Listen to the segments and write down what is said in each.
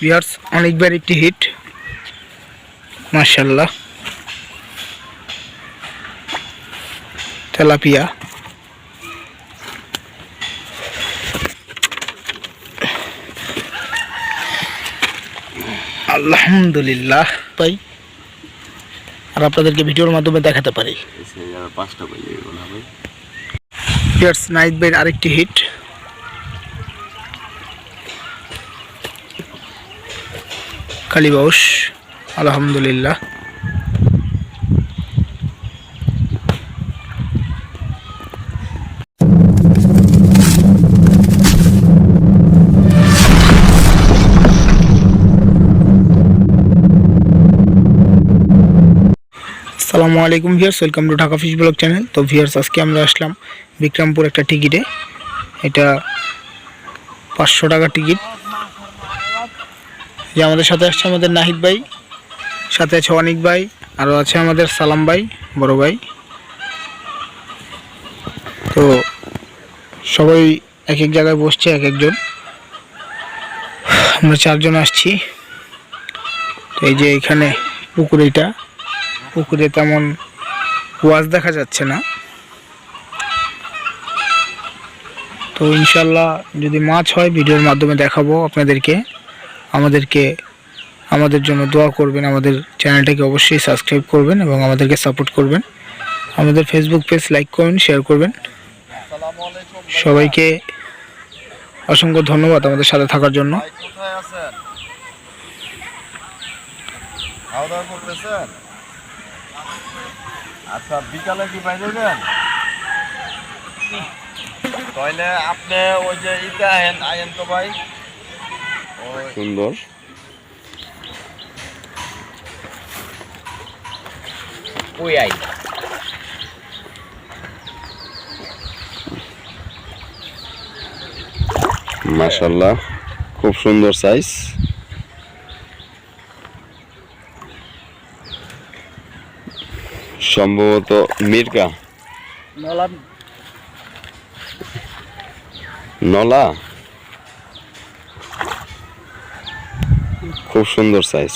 Viewers অনেকবার একটি hit মার্শাল্লাহ তেলাপিয়া। আলহামদুলিল্লাহ ভাই। আর আপনাদেরকে ভিডিওর মাধ্যমে দেখাতে পারি। পাঁচটা নাইট আরেকটি হিট কালীবাউস আলহামদুলিল্লাহ। আসসালামু আলাইকুম viewers welcome to Dhaka fish blog channel তো ভিয়ার্স আজকে আমরা আসলাম বিক্রমপুর একটা টিকিটে। এটা পাঁচশো টাকা টিকিট। যে আমাদের সাথে আসছে আমাদের নাহিদ ভাই, সাথে আছে অনিক ভাই আরও আছে আমাদের সালাম ভাই, বড় ভাই। তো সবাই এক এক জায়গায় বসছে, এক একজন। আমরা চারজন আসছি। তো এই যে এখানে পুকুর এইটা পুকুরে তেমন ওয়াজ দেখা যাচ্ছে না। তো ইনশাল্লাহ যদি মাছ হয়, ভিডিওর মাধ্যমে দেখাবো আপনাদেরকে। আমাদেরকে আমাদের জন্য দোয়া করবেন আমাদের চ্যানেলটাকে অবশ্যই সাবস্ক্রাইব করবেন এবং আমাদেরকে সাপোর্ট করবেন। আমাদের ফেসবুক পেজ লাইক করবেন শেয়ার করবেন। সবাইকে অসংখ্য ধন্যবাদ আমাদের সাথে থাকার জন্য। আচ্ছা বিকালে কি বাইরে যান? তাহলে আপনি ওই যে ইতে আহেন আয়েন তো ভাই। সুন্দর। আই। মাশাল্লাহ খুব সুন্দর সাইজ সম্ভবত মির্কা নলা? খুব সুন্দর সাইজ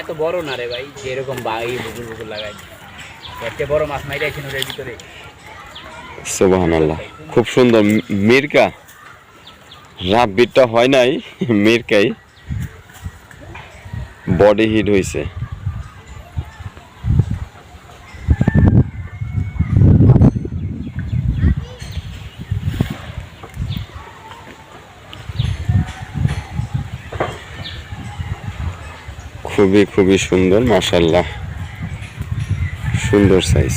এত বড় না রে ভাই যেরকম বাই বুকুর বুকুর লাগাই। এত বড় মাছ মাইরাইছেন ওর ভিতরে। সুবহানাল্লাহ। খুব সুন্দর। মিরকা? রাব্বিরটা হয় নাই মির্কাই। বডি হিট হয়েছে খুবই খুবই সুন্দর মাশাল্লাহ সুন্দর সাইজ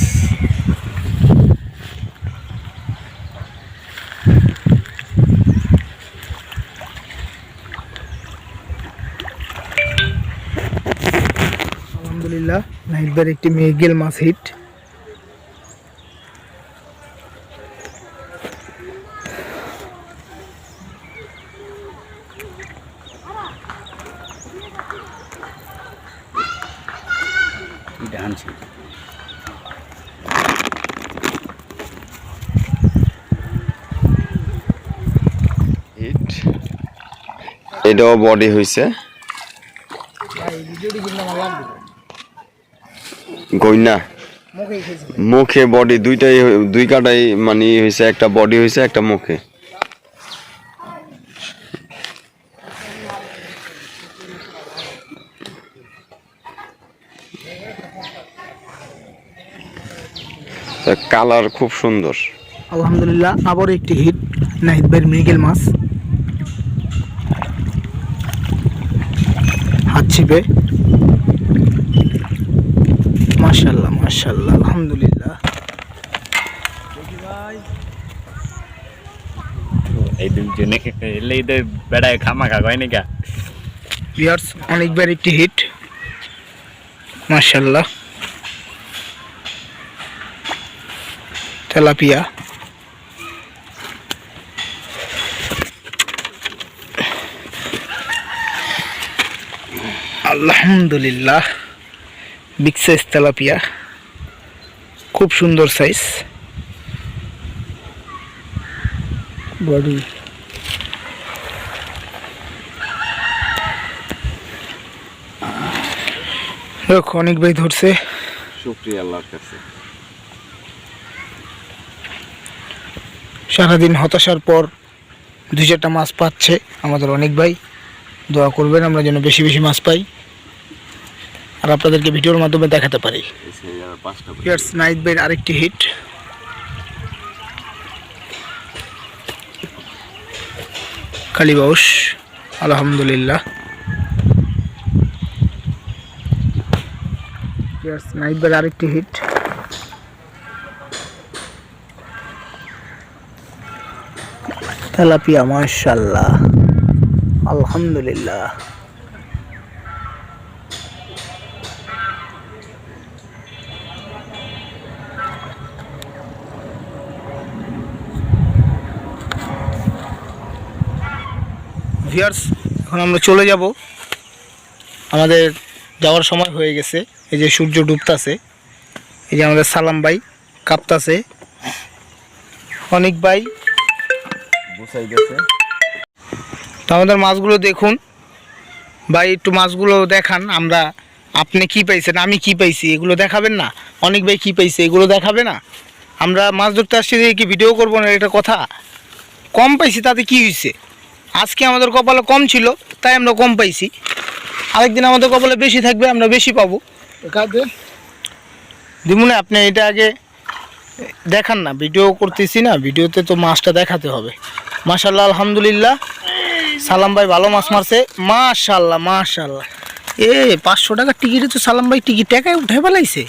আলহামদুলিল্লাহ নাহিদবার একটি মেগেল মাছ হিট হিট এটাও বডি হয়েছে গইনা মুখে বডি দুইটাই দুই কাটাই মানে হয়েছে একটা বডি হয়েছে একটা মুখে। কালার খুব সুন্দর। আলহামদুলিল্লাহ আবার একটি হিট নাহিদ ভাইয়ের মৃগেল মাছ। হাত ছিপে মাশাল্লাহ মাশাল্লাহ আলহামদুলিল্লাহ। হয় অনেকবার একটি হিট। মাশাল্লাহ। তেলাপিয়া। আলহামদুলিল্লাহ বিগ সাইজ তেলাপিয়া। খুব সুন্দর সাইজ বডি অনেক ভাই ধরছে। শুক্রিয়া আল্লাহর কাছে। সারাদিন হতাশার পর দুই চারটা মাছ পাচ্ছে আমাদের অনেক ভাই। দোয়া করবেন আমরা যেন বেশি বেশি মাছ পাই। আর আপনাদেরকে ভিডিওর মাধ্যমে দেখাতে পারি। আরেকটি হিট কালীবাউস আলহামদুলিল্লাহ। আরেকটি হিট তেলাপিয়া মাশাল্লাহ আলহামদুলিল্লাহ। ভিয়ার্স এখন আমরা চলে যাব। আমাদের যাওয়ার সময় হয়ে গেছে। এই যে সূর্য ডুবতাছে। এই যে আমাদের সালাম ভাই কাঁপতাছে। অনেক ভাই বুঝাই গেছে তো আমাদের মাছগুলো দেখুন। ভাই একটু মাছগুলো দেখান আমরা আপনি কি পাইছেন আমি কি পাইছি এগুলো দেখাবেন না? অনেক ভাই কি পাইছে এগুলো দেখাবে না? আমরা মাছ ধরতে আসছি দেখে কি ভিডিও করব না এটা কথা। কম পাইছি তাতে কি হয়েছে আজকে আমাদের কপালে কম ছিল তাই আমরা কম পাইছি। আরেকদিন আমাদের কপালে বেশি থাকবে আমরা বেশি পাবো। দিমুনে আপনি এটা আগে দেখান না, ভিডিও করতেছি না, ভিডিওতে তো মাছটা দেখাতে হবে। মাশাল্লাহ আলহামদুলিল্লাহ। সালাম ভাই ভালো মাছ মারছে। মাশাল্লাহ মাশাল্লাহ এ, পাঁচশো টাকার টিকিটে তো সালাম ভাই টিকিট টাকায় উঠে ফেলাইছে।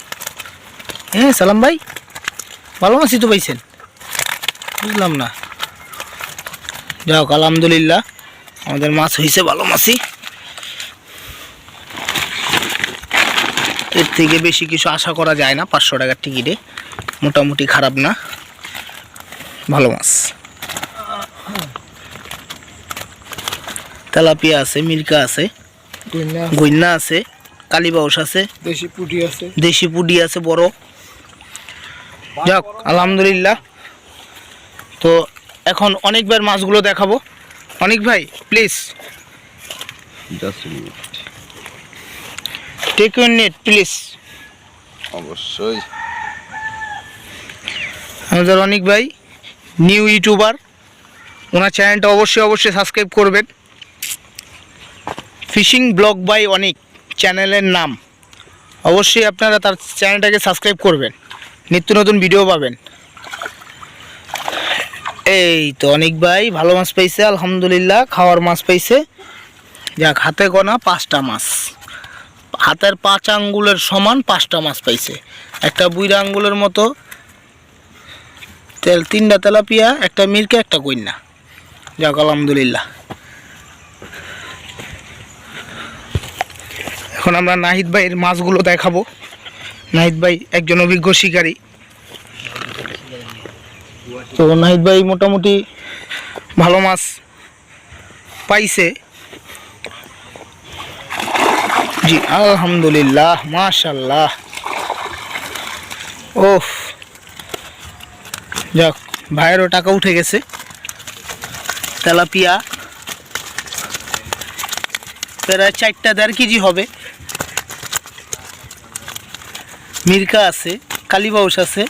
হ্যাঁ সালাম ভাই, ভালো মাছই তো পাইছেন। বুঝলাম না। যাক আলহামদুলিল্লাহ, আমাদের মাছ হয়েছে ভালো মাছই। এর থেকে বেশি কিছু আশা করা যায় না পাঁচশো টাকার টিকিটে। মোটামুটি খারাপ না। ভালো মাছ। তেলাপিয়া আছে মির্কা আছে গইন্না আছে কালীবাউস আছে দেশি পুটি আছে দেশি পুডি আছে বড়। যাক আলহামদুলিল্লাহ। তো এখন অনেকবার মাছগুলো দেখাবো। অনেক ভাই please take your net please অবশ্যই। আমাদের অনিক ভাই নিউ ইউটিউবার ওনার চ্যানেলটা অবশ্যই অবশ্যই সাবস্ক্রাইব করবেন। ফিশিং ব্লগ বাই অনিক চ্যানেলের নাম। অবশ্যই আপনারা তার চ্যানেলটাকে সাবস্ক্রাইব করবেন। নিত্য নতুন ভিডিও পাবেন। এই তো অনিক ভাই, ভালো মাছ পাইছে, আলহামদুলিল্লাহ, খাওয়ার মাছ পাইছে। যাক, হাতে গোনা পাঁচটা মাছ। হাতের পাঁচ আঙ্গুলের সমান পাঁচটা মাছ পাইছে। একটা বুইরা আঙ্গুলের মতো তেল, তিনটা তেলাপিয়া, একটা মির্কা একটা কন্যা যাক, আলহামদুলিল্লাহ। এখন আমরা নাহিদ ভাইয়ের মাছগুলো দেখাবো। নাহিদ ভাই একজন অভিজ্ঞ শিকারী। তো নাহিদ ভাই মোটামুটি ভালো মাছ পাইছে। জি, আলহামদুলিল্লাহ মাশাল্লাহ ওফ। যাক ভাইয়েরও টাকা উঠে গেছে। তেলাপিয়া। প্রায় চারটা দেড় কেজি হবে। মির্কা আছে কালীবাউস আছে।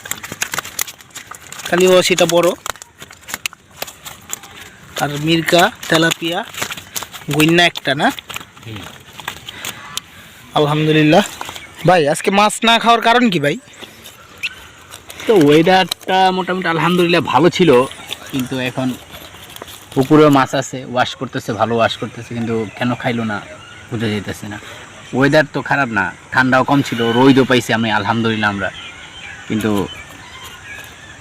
কালীবাউস এটা বড়। আর মির্কা তেলাপিয়া গইন্না একটা না? আলহামদুলিল্লাহ। ভাই আজকে মাছ না খাওয়ার কারণ কি ভাই? তো ওয়েদারটা মোটামুটি আলহামদুলিল্লাহ ভালো ছিল কিন্তু এখন পুকুরেও মাছ আছে ওয়াশ করতেছে ভালো ওয়াশ করতেছে কিন্তু কেন খাইলো না বোঝা যেতেছে না। ওয়েদার তো খারাপ না ঠান্ডাও কম ছিল রোদও পাইছি আমি আলহামদুলিল্লাহ আমরা। কিন্তু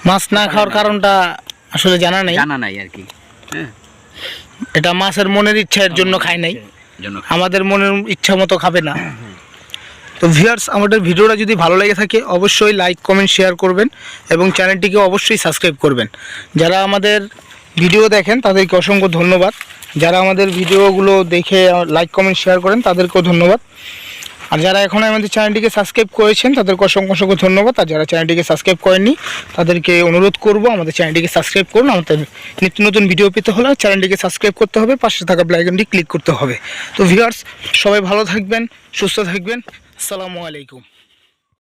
মাছ না খাওয়ার কারণটা আসলে জানা নেই। জানা নাই আর কি হ্যাঁ। এটা মাছের মনের ইচ্ছার জন্য খায় নাই। আমাদের মনের ইচ্ছা মতো খাবে না। তো ভিউয়ার্স, আমাদের ভিডিওটা যদি ভালো লেগে থাকে, অবশ্যই লাইক কমেন্ট শেয়ার করবেন এবং চ্যানেলটিকে অবশ্যই সাবস্ক্রাইব করবেন। যারা আমাদের ভিডিও দেখেন, তাদেরকে অসংখ্য ধন্যবাদ। যারা আমাদের ভিডিওগুলো দেখে লাইক কমেন্ট শেয়ার করেন, তাদেরকেও ধন্যবাদ। আর যারা এখন আমাদের চ্যানেলটিকে সাবস্ক্রাইব করেছেন, তাদেরকে অসংখ্য অসংখ্য ধন্যবাদ। আর যারা চ্যানেলটিকে সাবস্ক্রাইব করেননি, তাদেরকে অনুরোধ করব, আমাদের চ্যানেলটিকে সাবস্ক্রাইব করুন। আমাদের নিত্য নতুন ভিডিও পেতে হলে চ্যানেলটিকে সাবস্ক্রাইব করতে হবে, পাশে থাকা ব্লাইকনটি ক্লিক করতে হবে। তো ভিউয়ার্স, সবাই ভালো থাকবেন, সুস্থ থাকবেন। আসসালামু আলাইকুম